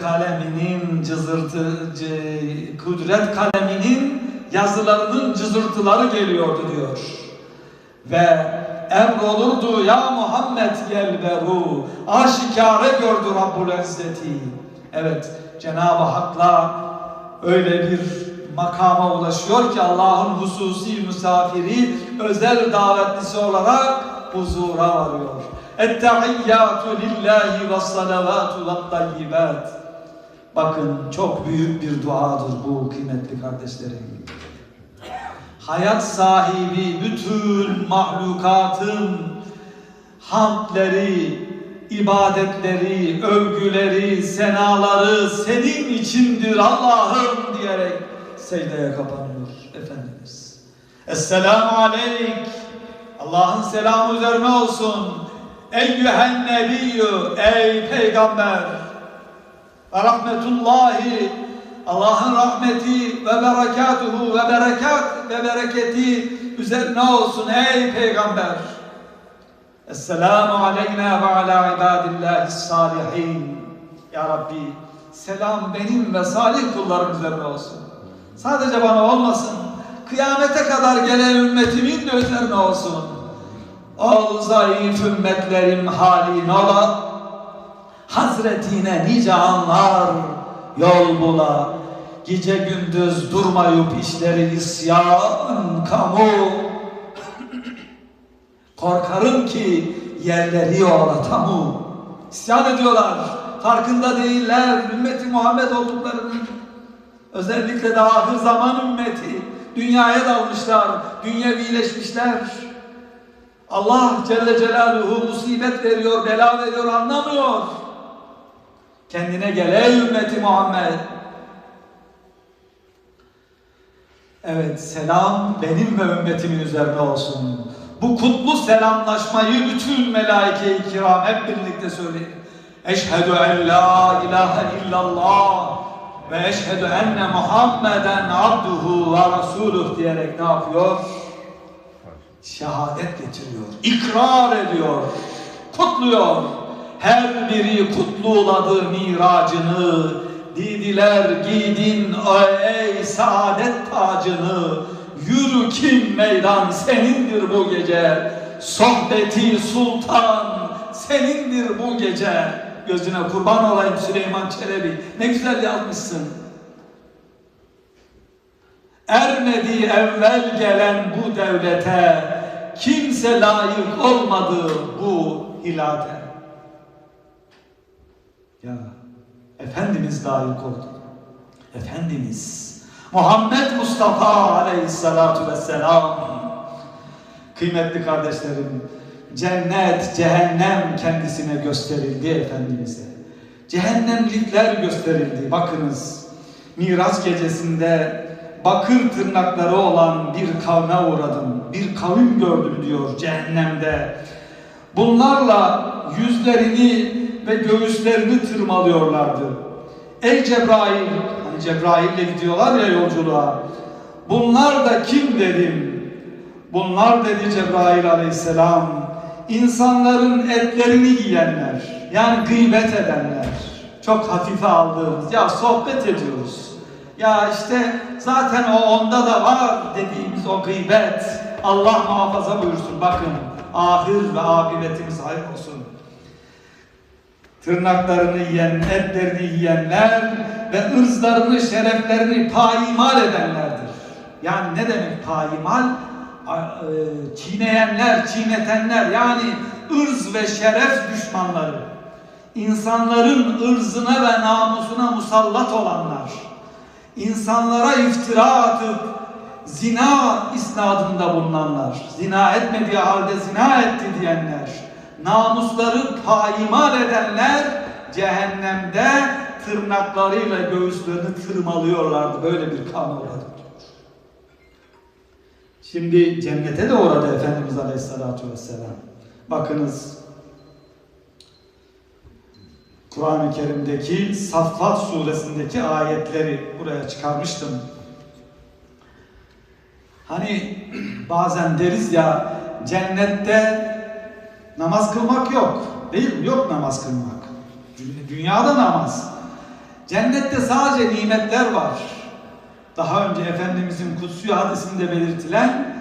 kaleminin cızırtı, kudret kaleminin yazılarının cızırtıları geliyordu diyor. Ve emrolurdu ya Muhammed gel beru aşikare gördü Rabbul İzzeti. Evet Cenab-ı Hak'la öyle bir makama ulaşıyor ki Allah'ın hususi misafiri özel davetlisi olarak huzura varıyor. Ettehiyyatü lillahi ve salavatu ve tayyibat. Bakın çok büyük bir duadır bu kıymetli kardeşlerim. Hayat sahibi bütün mahlukatın hamdleri, ibadetleri, övgüleri, senaları senin içindir Allah'ım diyerek secdeye kapanıyor Efendimiz. Esselamu aleyk. Allah'ın selamı üzerine olsun. Eyyühen nebiyyü, ey peygamber. Ve rahmetullahi, Allah'ın rahmeti ve berekatuhu ve berekat ve bereketi üzerine olsun ey peygamber. Esselamu aleyna ve ala ibadillahi salihin. Ya Rabbi selam benim ve salih kullarım üzerine olsun. Sadece bana olmasın. Kıyamete kadar gelen ümmetimin de üzerine olsun. Ol zayıf ümmetlerim halin ola. Hazretine nice anlar yol bula. Gece gündüz durmayıp işleri isyan kamu. Korkarım ki yerleri oğlatamu. İsyan ediyorlar. Farkında değiller. Ümmeti Muhammed olduklarının. Özellikle de ahir zaman ümmeti. Dünyaya dalmışlar. Dünyevileşmişler. Allah Celle Celaluhu musibet veriyor, bela veriyor anlamıyor. Kendine gel ey ümmeti Muhammed. Evet selam benim ve ümmetimin üzerine olsun. Bu kutlu selamlaşmayı bütün melaike-i kiram hep birlikte söyleyin. Eşhedü en la ilahe illallah ve eşhedü enne Muhammeden abduhu ve resuluh diyerek ne yapıyor? Şehadet getiriyor, ikrar ediyor, kutluyor. Her biri kutluladı miracını, Didiler giydin ey saadet tacını. Yürü kim meydan senindir bu gece. Sohbeti sultan senindir bu gece. Gözüne kurban olayım Süleyman Çelebi. Ne güzel yazmışsın. Ermedi evvel gelen bu devlete Kimse layık olmadı bu hilate Ya Efendimiz layık oldu. Efendimiz Muhammed Mustafa aleyhissalatu vesselam Kıymetli kardeşlerim cennet, cehennem kendisine gösterildi Efendimiz'e. Cehennemlikler gösterildi. Bakınız Miraç gecesinde bakır tırnakları olan bir kavme uğradım. Bir kavim gördüm diyor cehennemde. Bunlarla yüzlerini ve göğüslerini tırmalıyorlardı. Ey Cebrail, hani Cebrail'le gidiyorlar ya yolculuğa. Bunlar da kim dedim. Bunlar dedi Cebrail aleyhisselam. insanların etlerini yiyenler. Yani gıybet edenler. Çok hafife aldığımız. Ya sohbet ediyoruz. Ya işte zaten o onda da var dediğimiz o gıybet. Allah muhafaza buyursun. Bakın ahir ve akıbetimiz hayır olsun tırnaklarını yiyen, etlerini yiyenler ve ırzlarını, şereflerini paimal edenlerdir. Yani ne demek paimal? E, çiğneyenler, çiğnetenler yani ırz ve şeref düşmanları. İnsanların ırzına ve namusuna musallat olanlar. insanlara iftira atıp zina isnadında bulunanlar. Zina etmediği halde zina etti diyenler namusları paimal edenler cehennemde tırnaklarıyla göğüslerini tırmalıyorlardı. Böyle bir kan uğradı. Şimdi cennete de uğradı Efendimiz Aleyhisselatü Vesselam. Bakınız Kur'an-ı Kerim'deki Saffat suresindeki ayetleri buraya çıkarmıştım. Hani bazen deriz ya cennette Namaz kılmak yok. Değil mi? Yok namaz kılmak. Dünyada namaz. Cennette sadece nimetler var. Daha önce Efendimizin kutsu hadisinde belirtilen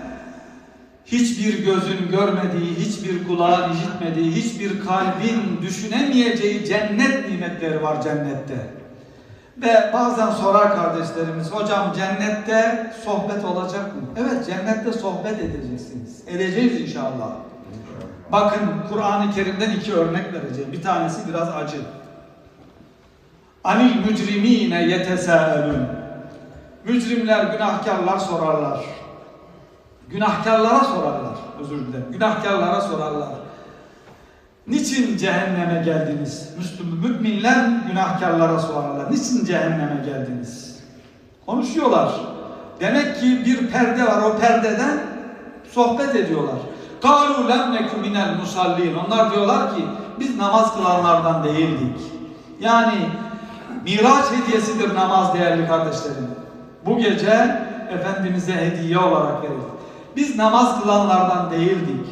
hiçbir gözün görmediği, hiçbir kulağın işitmediği, hiçbir kalbin düşünemeyeceği cennet nimetleri var cennette. Ve bazen sorar kardeşlerimiz, hocam cennette sohbet olacak mı? Evet cennette sohbet edeceksiniz. Edeceğiz inşallah. Bakın Kur'an-ı Kerim'den iki örnek vereceğim. Bir tanesi biraz acı. Anil mücrimine yetesâelûn. Mücrimler, günahkarlar sorarlar. Günahkarlara sorarlar. Özür dilerim. Günahkarlara sorarlar. Niçin cehenneme geldiniz? Müslüm müminler günahkarlara sorarlar. Niçin cehenneme geldiniz? Konuşuyorlar. Demek ki bir perde var. O perdeden sohbet ediyorlar. قَالُوا لَمْ نَكُ مِنَ musallin. Onlar diyorlar ki biz namaz kılanlardan değildik. Yani Miraç hediyesidir namaz değerli kardeşlerim. Bu gece Efendimiz'e hediye olarak verildi. Biz namaz kılanlardan değildik.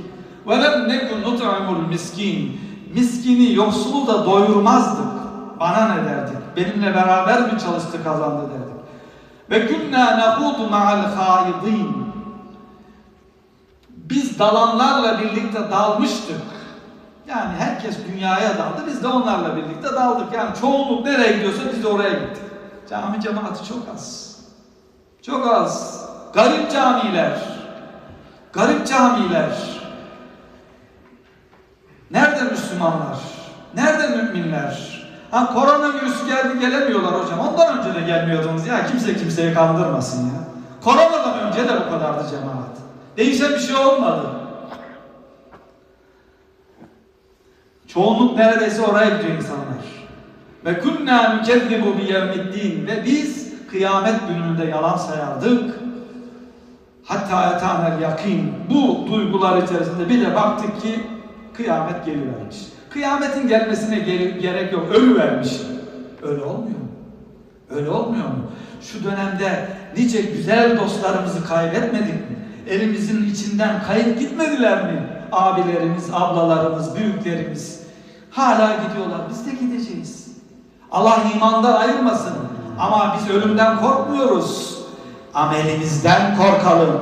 وَلَمْ نَكُنْ نُطْعِمُ miskin. Miskini, yoksulu da doyurmazdık. Bana ne derdik? Benimle beraber mi çalıştı kazandı derdik. Ve künna nahudu ma'al haidin. Biz dalanlarla birlikte dalmıştık. Yani herkes dünyaya daldı, biz de onlarla birlikte daldık. Yani çoğunluk nereye gidiyorsa biz de oraya gittik. Cami cemaati çok az. Çok az. Garip camiler. Garip camiler. Nerede Müslümanlar? Nerede müminler? Ha koronavirüs geldi gelemiyorlar hocam. Ondan önce de gelmiyordunuz ya. Kimse kimseye kandırmasın ya. Koronadan önce de bu kadardı cemaat. Değişen bir şey olmadı. Çoğunluk neredeyse oraya gidiyor insanlar. Ve kunna nukezzibu bi yevmiddin ve biz kıyamet gününde yalan sayardık. Hatta etanel yakin. Bu duygular içerisinde bir de baktık ki kıyamet gelivermiş. Kıyametin gelmesine gerek yok. Ölü vermiş. Öyle olmuyor mu? Öyle olmuyor mu? Şu dönemde nice güzel dostlarımızı kaybetmedik mi? Elimizin içinden kayıp gitmediler mi? Abilerimiz, ablalarımız, büyüklerimiz hala gidiyorlar. Biz de gideceğiz. Allah imandan ayırmasın. Ama biz ölümden korkmuyoruz. Amelimizden korkalım.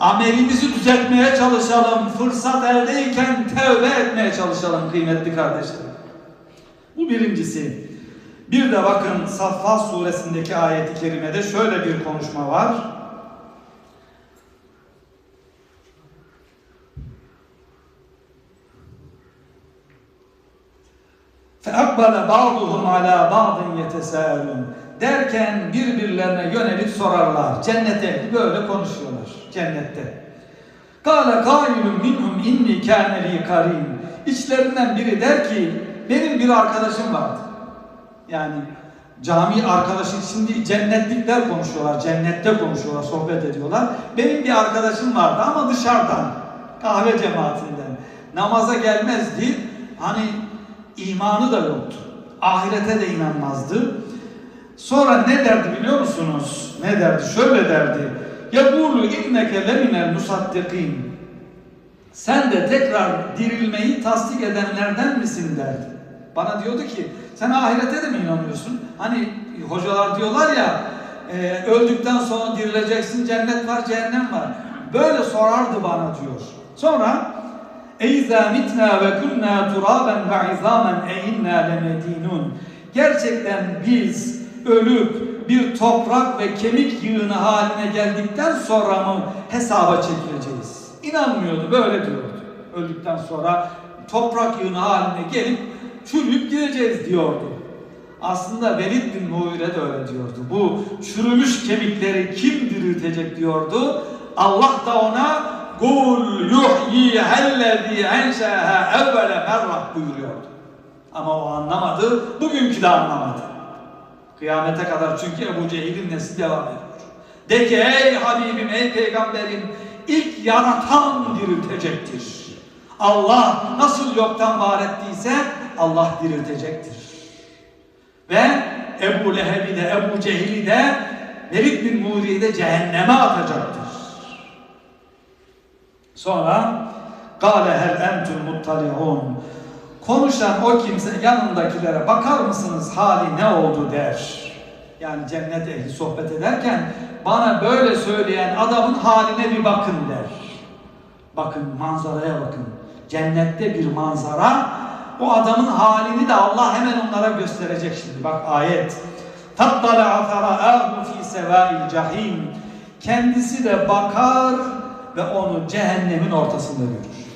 Amelimizi düzeltmeye çalışalım. Fırsat eldeyken tevbe etmeye çalışalım kıymetli kardeşlerim. Bu birincisi. Bir de bakın Saffat suresindeki ayeti kerimede şöyle bir konuşma var. فَاَقْبَلَ بَعْضُهُمْ عَلَى بَعْضٍ يَتَسَاءَلُونَ Derken birbirlerine yönelip sorarlar. Cennete böyle konuşuyorlar. Cennette. قَالَ قَائِلٌ مِنْهُمْ اِنِّي كَانَ لِي قَرِينَ İçlerinden biri der ki benim bir arkadaşım vardı. Yani cami arkadaşı şimdi cennetlikler konuşuyorlar. Cennette konuşuyorlar, sohbet ediyorlar. Benim bir arkadaşım vardı ama dışarıdan. Kahve cemaatinden. Namaza gelmezdi. Hani imanı da yoktu. Ahirete de inanmazdı. Sonra ne derdi biliyor musunuz? Ne derdi? Şöyle derdi. Yekulu inneke leminel musaddikin. Sen de tekrar dirilmeyi tasdik edenlerden misin derdi. Bana diyordu ki sen ahirete de mi inanıyorsun? Hani hocalar diyorlar ya e, öldükten sonra dirileceksin cennet var cehennem var. Böyle sorardı bana diyor. Sonra Kunna turaben ve izamen e inna lemedinun. Gerçekten biz ölüp bir toprak ve kemik yığını haline geldikten sonra mı hesaba çekileceğiz? İnanmıyordu, böyle diyordu. Öldükten sonra toprak yığını haline gelip çürüyüp gideceğiz diyordu. Aslında Velid bin Muire de öyle diyordu. Bu çürümüş kemikleri kim diriltecek diyordu. Allah da ona Kul yuhyihellezî enşâhâ evvele merrah buyuruyordu. Ama o anlamadı, bugünkü de anlamadı. Kıyamete kadar çünkü Ebu Cehil'in nesli devam ediyor. De ki ey Habibim, ey Peygamberim, ilk yaratan diriltecektir. Allah nasıl yoktan var ettiyse Allah diriltecektir. Ve Ebu Leheb'i de Ebu Cehil'i de Velid bin Muri'yi de cehenneme atacaktır. Sonra Gale hel entum muttalihun. Konuşan o kimse yanındakilere bakar mısınız hali ne oldu der. Yani cennet ehli sohbet ederken bana böyle söyleyen adamın haline bir bakın der. Bakın manzaraya bakın. Cennette bir manzara o adamın halini de Allah hemen onlara gösterecek şimdi. Bak ayet. Tattala fera'ahu fi sevâil cahim. Kendisi de bakar ve onu cehennemin ortasında görür.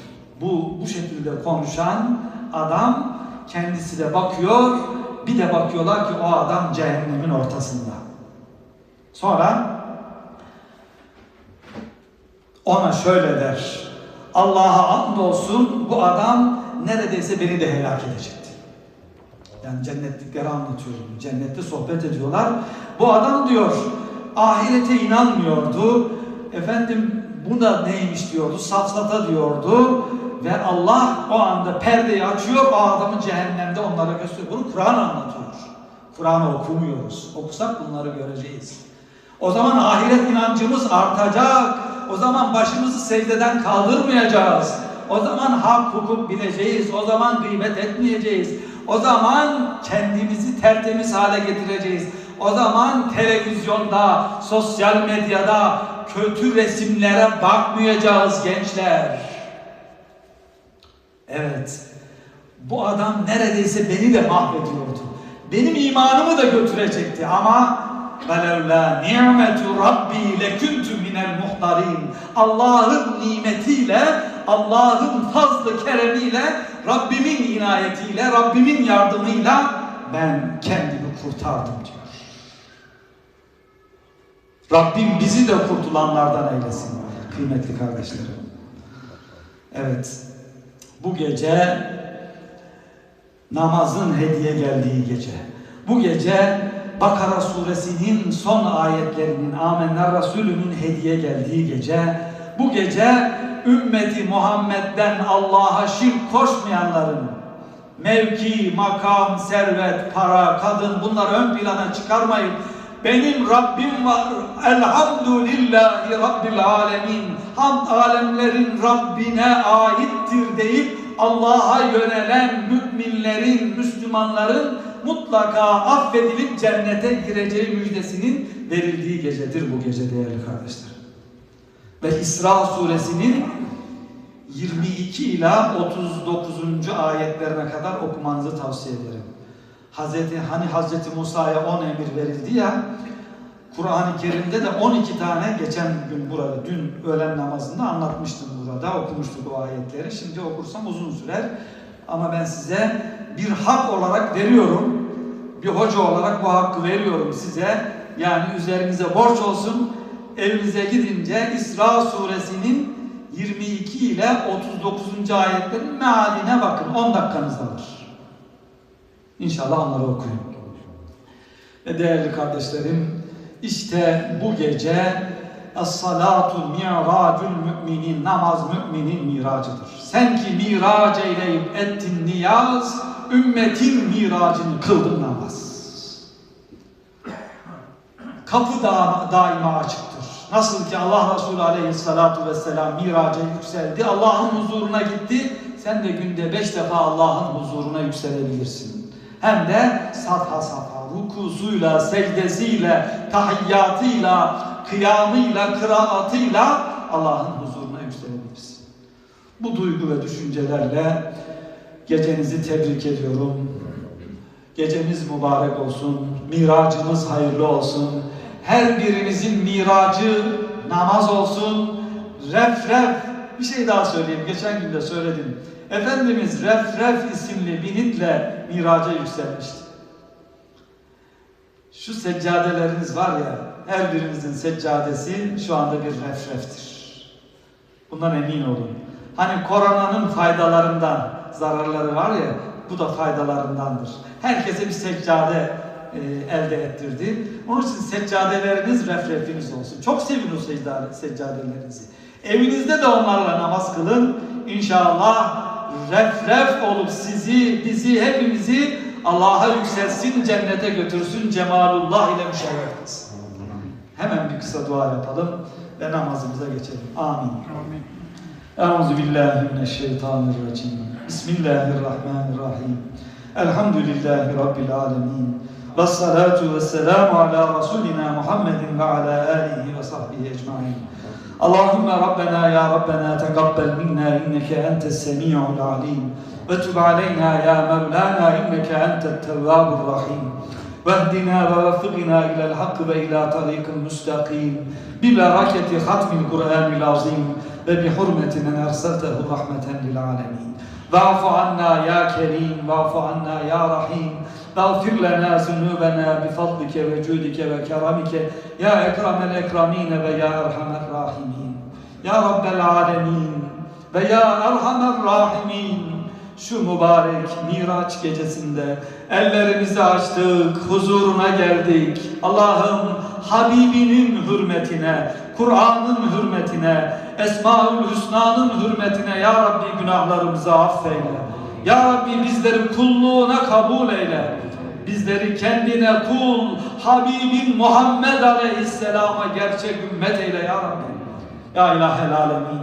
Bu bu şekilde konuşan adam kendisi de bakıyor. Bir de bakıyorlar ki o adam cehennemin ortasında. Sonra ona şöyle der. Allah'a andolsun bu adam neredeyse beni de helak edecekti. Yani cennetlikleri anlatıyorum. Cennette sohbet ediyorlar. Bu adam diyor ahirete inanmıyordu. Efendim bu da neymiş diyordu. Safsata diyordu. Ve Allah o anda perdeyi açıyor. O adamı cehennemde onlara gösteriyor. Bunu Kur'an anlatıyor. Kur'an'ı okumuyoruz. Okusak bunları göreceğiz. O zaman ahiret inancımız artacak. O zaman başımızı secdeden kaldırmayacağız. O zaman hak hukuk bileceğiz. O zaman gıybet etmeyeceğiz. O zaman kendimizi tertemiz hale getireceğiz. O zaman televizyonda, sosyal medyada kötü resimlere bakmayacağız gençler. Evet. Bu adam neredeyse beni de mahvediyordu. Benim imanımı da götürecekti ama وَلَوْلَا نِعْمَةُ رَبِّي لَكُنْتُ مِنَ الْمُحْضَرِينَ Allah'ın nimetiyle, Allah'ın fazlı keremiyle, Rabbimin inayetiyle, Rabbimin yardımıyla ben kendimi kurtardım diyor. Rabbim bizi de kurtulanlardan eylesin kıymetli kardeşlerim. Evet, bu gece namazın hediye geldiği gece. Bu gece Bakara suresinin son ayetlerinin Amenna Resulü'nün hediye geldiği gece. Bu gece ümmeti Muhammed'den Allah'a şirk koşmayanların mevki, makam, servet, para, kadın bunları ön plana çıkarmayıp benim Rabbim var. Elhamdülillahi Rabbil alemin. Hamd alemlerin Rabbine aittir deyip Allah'a yönelen müminlerin, Müslümanların mutlaka affedilip cennete gireceği müjdesinin verildiği gecedir bu gece değerli kardeşlerim. Ve İsra suresinin 22 ila 39. ayetlerine kadar okumanızı tavsiye ederim. Hazreti hani Hazreti Musa'ya 10 emir verildi ya Kur'an-ı Kerim'de de 12 tane geçen gün burada dün öğlen namazında anlatmıştım burada okumuştuk o ayetleri. Şimdi okursam uzun sürer. Ama ben size bir hak olarak veriyorum. Bir hoca olarak bu hakkı veriyorum size. Yani üzerinize borç olsun. Evinize gidince İsra suresinin 22 ile 39. ayetlerin mealine bakın. 10 dakikanızda var. İnşallah onları okuyun. Ve değerli kardeşlerim, işte bu gece Es-salatu mi'racul müminin namaz müminin miracıdır. Sen ki mirac eyleyip ettin niyaz, ümmetin miracını kıldın namaz. Kapı da daima açıktır. Nasıl ki Allah Resulü aleyhissalatu vesselam miraca yükseldi, Allah'ın huzuruna gitti, sen de günde beş defa Allah'ın huzuruna yükselebilirsin. Hem de safha safha, rukusuyla, secdesiyle, tahiyyatıyla, kıyamıyla, kıraatıyla Allah'ın huzuruna yükselebilirsin. Bu duygu ve düşüncelerle gecenizi tebrik ediyorum. Gecemiz mübarek olsun, miracımız hayırlı olsun. Her birimizin miracı namaz olsun. Ref ref, bir şey daha söyleyeyim, geçen gün de söyledim. Efendimiz Ref Ref isimli binitle miraca yükselmişti. Şu seccadeleriniz var ya, her birimizin seccadesi şu anda bir refreftir. Bundan emin olun. Hani koronanın faydalarından zararları var ya, bu da faydalarındandır. Herkese bir seccade e, elde ettirdi. Onun için seccadeleriniz refrefiniz olsun. Çok sevin o seccade, seccadelerinizi. Evinizde de onlarla namaz kılın. İnşallah refref olup sizi, bizi, hepimizi Allah'a yükselsin, cennete götürsün, cemalullah ile müşerref etsin. Hemen bir kısa dua yapalım ve namazımıza geçelim. Amin. Amin. Euzu billahi mineşşeytanirracim. Bismillahirrahmanirrahim. Elhamdülillahi rabbil alamin. Ves salatu vesselamu ala rasulina Muhammedin ve ala alihi ve sahbihi ecmaîn. اللهم ربنا يا ربنا تقبل منا إنك أنت السميع العليم. وتب علينا يا مولانا إنك أنت التواب الرحيم. واهدنا ووفقنا إلى الحق وإلى طريق مستقيم. ببركة ختم القرآن العظيم وبحرمة من أرسلته رحمة للعالمين. واعف عنا يا كريم واعف عنا يا رحيم. Gafir lena zunubena bifadlike ve cudike ve keramike ya ekramel ekramine ve ya erhamer rahimin. Ya Rabbel alemin ve ya erhamer rahimin. Şu mübarek Miraç gecesinde ellerimizi açtık, huzuruna geldik. Allah'ım Habibinin hürmetine, Kur'an'ın hürmetine, Esma-ül Hüsna'nın hürmetine Ya Rabbi günahlarımızı affeyle. Ya Rabbi bizleri kulluğuna kabul eyle. Bizleri kendine kul, Habibin Muhammed Aleyhisselam'a gerçek ümmet eyle Ya Rabbi. Ya İlahel Alemin,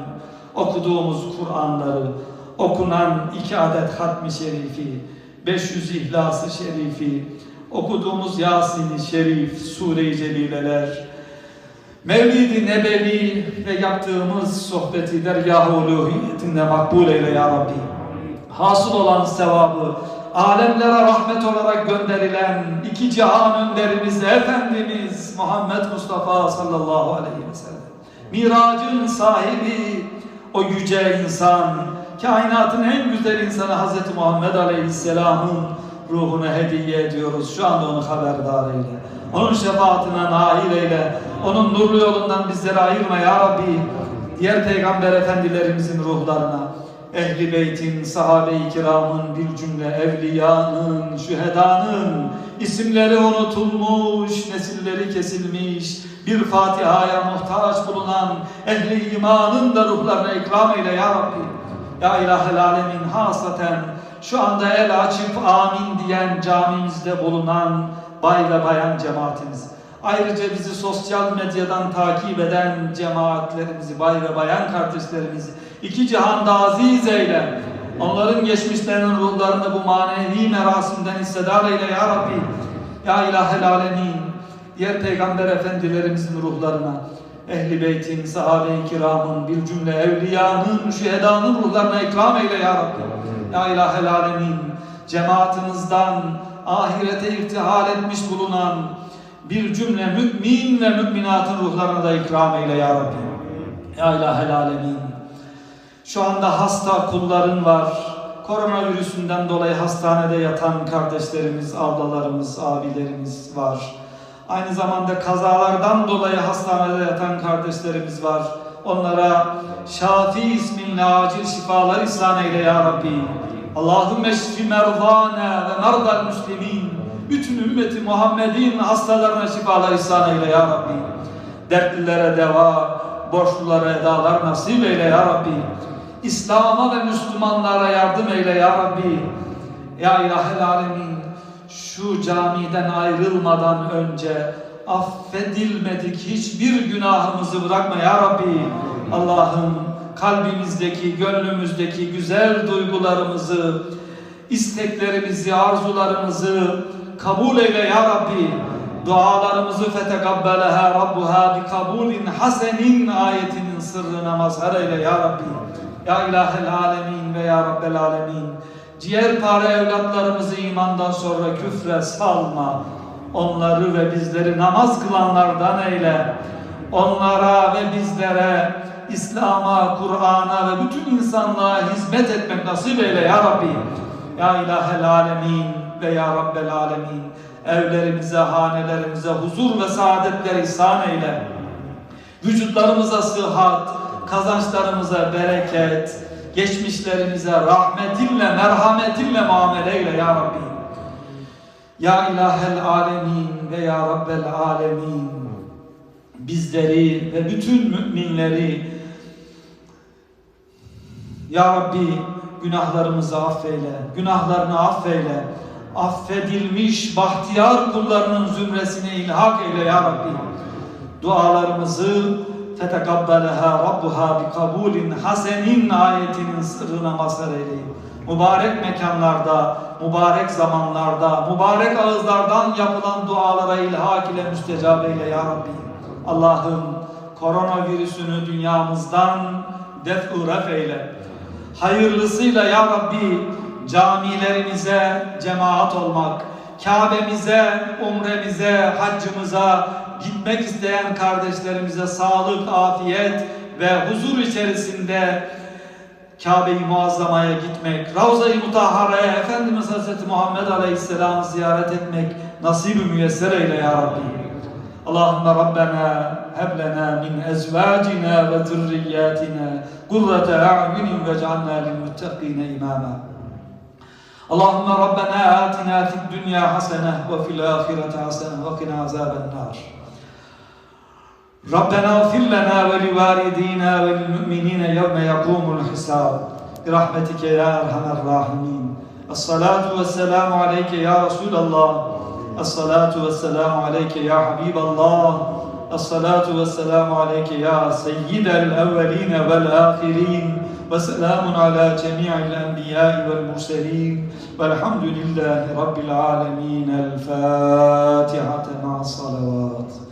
okuduğumuz Kur'anları, okunan iki adet hatmi şerifi, 500 İhlas-ı Şerifi, okuduğumuz Yasin-i Şerif, Sure-i Celileler, Mevlid-i Nebevi ve yaptığımız sohbeti uluhiyetinde makbul eyle ya Rabbi. Hasıl olan sevabı, alemlere rahmet olarak gönderilen iki cihan önderimiz, Efendimiz Muhammed Mustafa sallallahu aleyhi ve sellem. Miracın sahibi, o yüce insan, kainatın en güzel insanı Hz. Muhammed Aleyhisselam'ın ruhuna hediye ediyoruz. Şu anda onu haberdar eyle. Onun şefaatine nail eyle. Onun nurlu yolundan bizleri ayırma ya Rabbi. Diğer peygamber efendilerimizin ruhlarına, ehli beytin, sahabe-i kiramın, bir cümle evliyanın, şühedanın isimleri unutulmuş, nesilleri kesilmiş, bir Fatiha'ya muhtaç bulunan ehli imanın da ruhlarına ikram eyle ya Rabbi. Ya ilahel alemin hasaten şu anda el açıp amin diyen camimizde bulunan bay ve bayan cemaatimiz. Ayrıca bizi sosyal medyadan takip eden cemaatlerimizi, bay ve bayan kardeşlerimizi iki cihanda aziz eyle. Onların geçmişlerinin ruhlarını bu manevi merasimden hissedar eyle ya Rabbi. Ya ilahel alemin. Diğer peygamber efendilerimizin ruhlarına, Ehli beytin, sahabe-i kiramın, bir cümle evliyanın, şühedanın ruhlarına ikram eyle ya Rabbi. Ya ilahel alemin, cemaatimizden ahirete irtihal etmiş bulunan bir cümle mümin ve müminatın ruhlarına da ikram eyle ya Rabbi. Ya ilahel alemin. Şu anda hasta kulların var. Koronavirüsünden dolayı hastanede yatan kardeşlerimiz, ablalarımız, abilerimiz var. Aynı zamanda kazalardan dolayı hastanede yatan kardeşlerimiz var. Onlara Şafi isminle acil şifalar ihsan eyle ya Rabbi. Allahümme şfi merdana ve merdal müslimin. Bütün ümmeti Muhammed'in hastalarına şifalar ihsan eyle ya Rabbi. Dertlilere deva, borçlulara edalar nasip eyle ya Rabbi. İslam'a ve Müslümanlara yardım eyle ya Rabbi. Ya ilahel alemin şu camiden ayrılmadan önce affedilmedik hiçbir günahımızı bırakma ya Rabbi. Allah'ım kalbimizdeki, gönlümüzdeki güzel duygularımızı, isteklerimizi, arzularımızı kabul eyle ya Rabbi. Dualarımızı fetekabbeleha Rabbuha bi kabulin hasenin ayetinin sırrına mazhar eyle ya Rabbi. Ya ilahel alemin ve ya Rabbel alemin. Ciğerpare evlatlarımızı imandan sonra küfre salma. Onları ve bizleri namaz kılanlardan eyle. Onlara ve bizlere İslam'a, Kur'an'a ve bütün insanlığa hizmet etmek nasip eyle ya Rabbi. Ya ilahel alemin ve ya Rabbel alemin. Evlerimize, hanelerimize huzur ve saadetler ihsan eyle. Vücutlarımıza sıhhat, kazançlarımıza bereket, geçmişlerimize rahmetinle, merhametinle muamele eyle ya Rabbi. Ya ilahel alemin ve ya Rabbel alemin bizleri ve bütün müminleri Ya Rabbi günahlarımızı affeyle, günahlarını affeyle, affedilmiş bahtiyar kullarının zümresine ilhak eyle Ya Rabbi. Dualarımızı فَتَقَبَّلَهَا رَبُّهَا بِقَبُولٍ حَسَنٍ ayetinin sırrına mazhar eyleyin. Mübarek mekanlarda, mübarek zamanlarda, mübarek ağızlardan yapılan dualara ilhak ile müstecab eyle ya Rabbi. Allah'ım koronavirüsünü dünyamızdan def-u ref eyle. Hayırlısıyla ya Rabbi camilerimize cemaat olmak, Kabe'mize, umremize, haccımıza gitmek isteyen kardeşlerimize sağlık, afiyet ve huzur içerisinde Kabe-i Muazzama'ya gitmek, Ravza-i Mutahhara'ya Efendimiz Hazreti Muhammed Aleyhisselam'ı ziyaret etmek nasip-i müyesser eyle ya Rabbi. Allahümme Rabbena heb lena min ezvacina ve zürriyatina kurrete a'yunin ve cealna lil muttakine imama. Allahümme Rabbena atina fid dünya hasene ve fil ahirete hasene ve kina. ربنا اغفر لنا ولوالدينا وللمؤمنين يوم يقوم الحساب. برحمتك يا أرحم الراحمين. الصلاة والسلام عليك يا رسول الله. الصلاة والسلام عليك يا حبيب الله. الصلاة والسلام عليك يا سيد الأولين والآخرين. وسلام على جميع الأنبياء والمرسلين. والحمد لله رب العالمين. الفاتحة مع الصلوات.